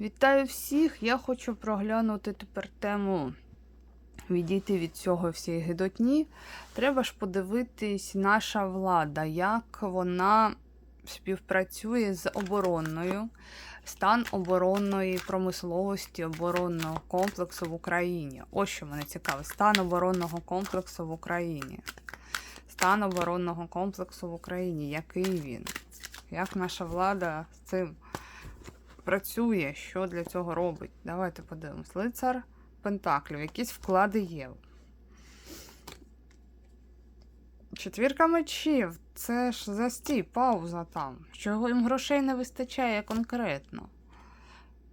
Вітаю всіх! Я хочу проглянути тепер тему відійти від цього всієї гидотні. Треба ж подивитись, наша влада, як вона співпрацює з оборонною, стан оборонної промисловості, оборонного комплексу в Україні. Ось що мене цікавить. Стан оборонного комплексу в Україні. Стан оборонного комплексу в Україні. Який він? Як наша влада з цим працює, що для цього робить. Давайте подивимось. Лицар Пентаклів, якісь вклади є. Четвірка мечів. Це ж застій, пауза там. Чого їм грошей не вистачає конкретно.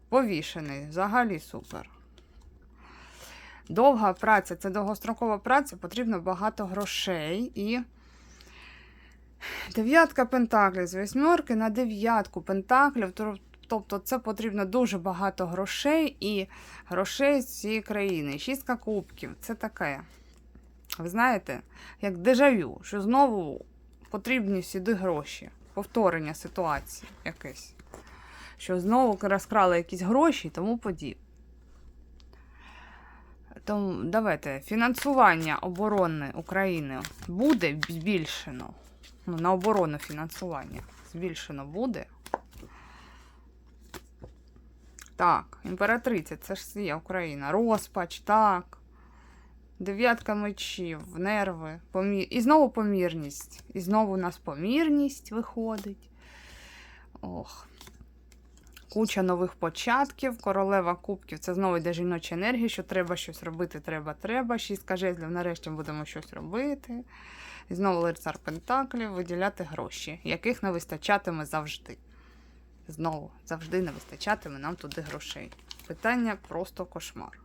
Повішений, взагалі супер. Довга праця, це довгострокова праця, потрібно багато грошей і. Дев'ятка пентаклів з восьмерки на дев'ятку пентаклів. То- Тобто це потрібно дуже багато грошей і грошей з цієї країни. Шістка кубків це таке. Ви знаєте, як дежавю, що знову потрібні сюди гроші. Повторення ситуації якесь. Що знову розкрали якісь гроші і тому подібне. Тому давайте фінансування оборони України буде збільшено. Ну, на оборону фінансування збільшено буде. Так, імператриця, це ж є Україна. Розпач, так. Дев'ятка мечів, нерви, помі... і знову помірність. І знову у нас помірність виходить. Ох. Куча нових початків, королева кубків. Це знову йде жіноча енергія, що треба щось робити, треба, треба. Шістка жезлів, нарешті будемо щось робити. І знову лицар Пентаклів, виділяти гроші, яких не вистачатиме завжди. Знову, завжди не вистачатиме нам туди грошей. Питання просто кошмар.